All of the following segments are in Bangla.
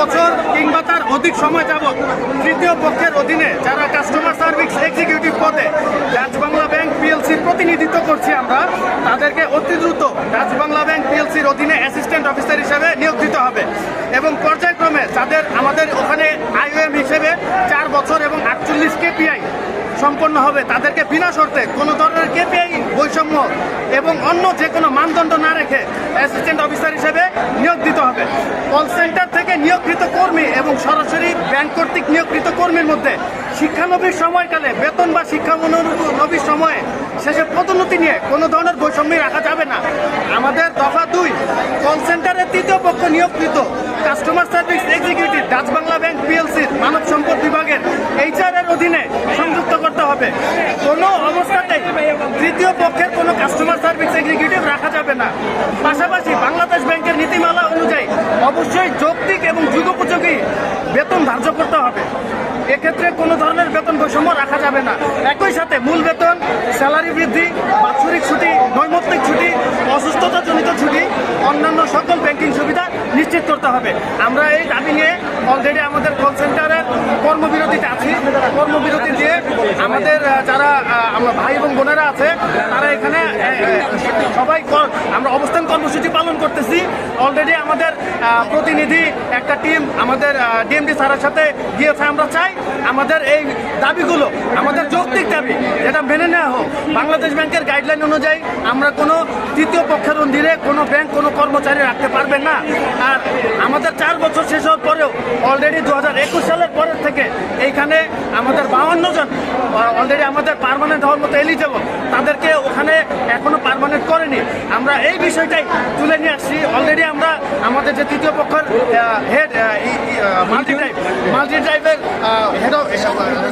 বছর কিংবা তার অধিক সময় যাবৎ তৃতীয় পক্ষের অধীনে যারা কাস্টমার সার্ভিস এক্সিকিউটিভ পদে ডাচ বাংলা ব্যাংক পিএলসির প্রতিনিধিত্ব করছি আমরা, তাদেরকে অতি দ্রুত ডাচ বাংলা ব্যাংক পিএলসির অধীনে অ্যাসিস্ট্যান্ট অফিসার হিসেবে নিয়োগ দিতে হবে। এবং পর্যায়ক্রমে যাদের আমাদের ওখানে আইওএম হিসেবে চার বছর এবং আটচল্লিশ কেপিআই সম্পন্ন হবে, তাদেরকে বিনা শর্তে কোনো ধরনের কেপিআই বৈষম্য এবং অন্য যে কোনো মানদণ্ড না রেখে অ্যাসিস্ট্যান্ট অফিসার হিসেবে নিয়োগ দিতে হবে কল সেন্টার থেকে নিয়োগকৃত কর্মী এবং সরাসরি ব্যাংক কর্তৃক নিয়োগকৃত কর্মীর মধ্যে শিক্ষানবির সময়কালে বেতন বা শিক্ষানবির সময়ে শেষে পদোন্নতি নিয়ে কোনো ধরনের বৈষম্য রাখা যাবে না। আমাদের দফা দুই কল সেন্টারের তৃতীয় পক্ষ নিয়োগকৃত customer service executive Dutch Bangla bank পিএলসির মানব সম্পদ বিভাগের এইচআর এর অধীনে সংযুক্ত করতে হবে। কোনো অবস্থাতেই তৃতীয় পক্ষের কোনো কাস্টমার সার্ভিস এক্সিকিউটিভ রাখা যাবে না পাশাপাশি বাংলাদেশ ব্যাংকের নীতিমালা অনুযায়ী অবশ্যই যৌক্তিক এবং যুগোপযোগী বেতন ধার্য করতে হবে। এক্ষেত্রে কোনো ধরনের বেতন বৈষম্য রাখা যাবে না। একই সাথে মূল বেতন, স্যালারি বৃদ্ধি, বাৎসরিক ছুটি, নৈমিত্তিক ছুটি, অসুস্থতাজনিত ছুটি, অন্যান্য সকল ব্যাংকিং সুবিধা নিশ্চিত করতে হবে। আমরা এই দাবি নিয়ে অলরেডি আমাদের কল আছি কর্মবিরতি দিয়ে আমাদের যারা আমরা ভাই এবং বোনেরা আছে, তারা এখানে সবাই আমরা অবস্থান কর্মসূচি পালন করতেছি। অলরেডি আমাদের প্রতিনিধি একটা টিম আমাদের ডিএমডি স্যারের সাথে গিয়েছে, আমরা চাই আমাদের এই দাবিগুলো, আমাদের যৌক্তিক দাবি, যেটা মেনে নেওয়া হোক। বাংলাদেশ ব্যাংকের গাইডলাইন অনুযায়ী আমরা কোনো তৃতীয় পক্ষের অধীনে কোনো ব্যাংক কোনো কর্মচারী রাখতে পারবেন না। অলরেডি দু হাজার একুশ সালের পরের থেকে এইখানে আমাদের বাউন্ন জন অলরেডি আমাদের পারমানেন্ট হওয়ার মতো এলিজেবল তাদেরকে ওখানে এখনও পারমানেন্ট করেনি। আমরা এই বিষয়টাই তুলে নিয়ে আসছি। অলরেডি আমরা আমাদের যে তৃতীয় পক্ষের হেড মাল্টি ড্রাইভ মাল্টি ড্রাইভের হেড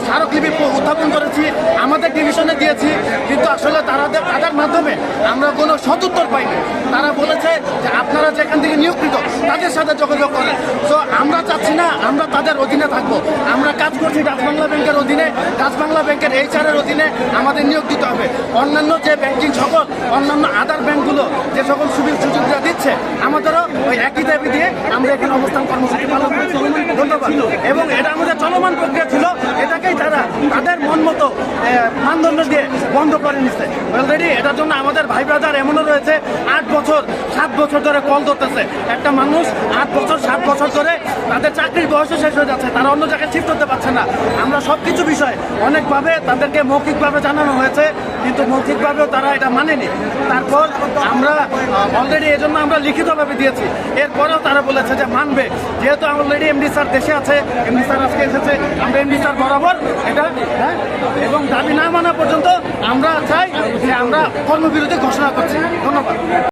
স্মারকলিপি উত্থাপন করেছি, আমাদের ডিভিশনে দিয়েছি, কিন্তু আসলে তাদের তাদের মাধ্যমে আমরা কোনো সদুত্তর পাইনি। তারা বলেছে যে আপনারা যেখান থেকে নিয়োগকৃত, তাদের সাথে যোগাযোগ করেন। তো আমরা চাচ্ছি না, আমরা তাদের অধীনে থাকব। আমরা কাজ করছি ডাচ বাংলা ব্যাংকের অধীনে ডাচ বাংলা ব্যাংকের এইচআর এর অধীনে আমাদের নিয়োগ দিতে হবে। অন্যান্য যে ব্যাংকিং সকল, অন্যান্য আদার ব্যাংকগুলো যে সকল সুবিধা সুযোগটা দিচ্ছে, আমাদেরও ওই একই দাবি দিয়ে আমরা এখানে অবস্থান কর্মসূচি পালন করছি। ধন্যবাদ। এবং এটা আমাদের চলমান প্রক্রিয়া ছিল এটাকেই তারা তাদের মন মতো আহ, মানদণ্ড দিয়ে বন্ধ করে নিচ্ছে অলরেডি এটার জন্য আমাদের ভাই ব্রাদার এমনও রয়েছে, আট বছর, সাত বছর ধরে কল ধরতেছে। একটা মানুষ আট বছর, সাত বছর ধরে তাদের চাকরির বয়সও শেষ হয়ে যাচ্ছে, তারা অন্য জায়গায় শিফট হতে পারছে না। আমরা সব কিছু বিষয় অনেকভাবে তাদেরকে মৌখিকভাবে জানানো হয়েছে, কিন্তু মৌখিকভাবেও তারা এটা মানেনি। তারপর আমরা অলরেডি এজন্য আমরা লিখিতভাবে দিয়েছি। এরপরেও তারা বলেছে যে মানবে। যেহেতু অলরেডি এমডি স্যার দেশে আছে এমডি স্যার আজকে এসেছে, আমরা এমডি স্যার বরাবর এটা হ্যাঁ? এবং দাবি না মানা পর্যন্ত আমরা চাই যে আমরা কর্মবিরতি ঘোষণা করছি। ধন্যবাদ।